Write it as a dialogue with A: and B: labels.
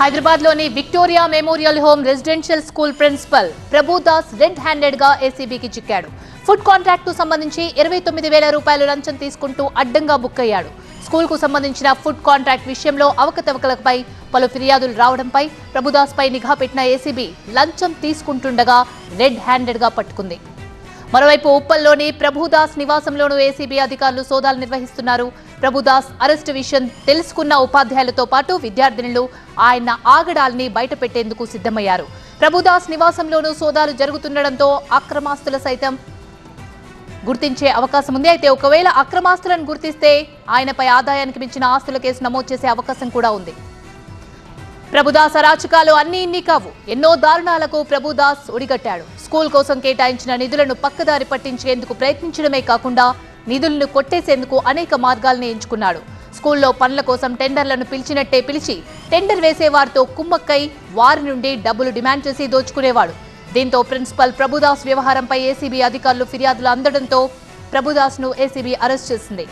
A: హైదరాబాద్లోని Victoria memorial home residential school principal Prabhudas red హ్యాండెడ్గా ఏసీబీకి చిక్కాడు. ఫుడ్ కాంట్రాక్ట్కు సంబంధించి ఇరవై తొమ్మిది వేల రూపాయలు లంచం తీసుకుంటూ అడ్డంగా బుక్ అయ్యాడు. స్కూల్కు సంబంధించిన ఫుడ్ కాంట్రాక్ట్ విషయంలో అవకతవకలపై పలు ఫిర్యాదులు రావడంపై ప్రభుదాస్ పై నిఘా పెట్టిన ఏసీబీ లంచం తీసుకుంటుండగా రెడ్ హ్యాండెడ్గా పట్టుకుంది. మరోవైపు ఉప్పల్లోని ప్రభుదాస్ నివాసంలోనూ ఏసీబీ అధికారులు సోదాలు నిర్వహిస్తున్నారు. ప్రభుదాస్ అరెస్టు విషయం తెలుసుకున్న ఉపాధ్యాయులతో పాటు విద్యార్థినులు ఆయన ఆగడాల్ని బయటపెట్టేందుకు సిద్ధమయ్యారు. ప్రభుదాస్ నివాసంలోనూ సోదాలు జరుగుతుండటంతో అక్రమాస్తుల సైతం గుర్తించే అవకాశం ఉంది. అయితే ఒకవేళ అక్రమాస్తులను గుర్తిస్తే ఆయనపై ఆదాయానికి మించిన ఆస్తుల కేసు నమోదు చేసే అవకాశం కూడా ఉంది. ప్రభుదాస్ అరాచకాలు అన్ని ఇన్ని కావు. ఎన్నో దారుణాలకు ప్రభుదాస్ ఒడిగట్టాడు. స్కూల్ కోసం కేటాయించిన నిధులను పక్కదారి పట్టించేందుకు ప్రయత్నించడమే కాకుండా నిధులను కొట్టేసేందుకు అనేక మార్గాల్ని ఎంచుకున్నాడు. స్కూల్లో పనుల కోసం టెండర్లను పిలిచినట్టే పిలిచి టెండర్ వేసేవారితో కుమ్మక్కై వారి నుండి డబ్బులు డిమాండ్ చేసి దోచుకునేవాడు. దీంతో ప్రిన్సిపల్ ప్రభుదాస్ వ్యవహారంపై ఏసీబీ అధికారులు ఫిర్యాదులు అందడంతో ప్రభుదాస్ను ఏసీబీ అరెస్ట్ చేసింది.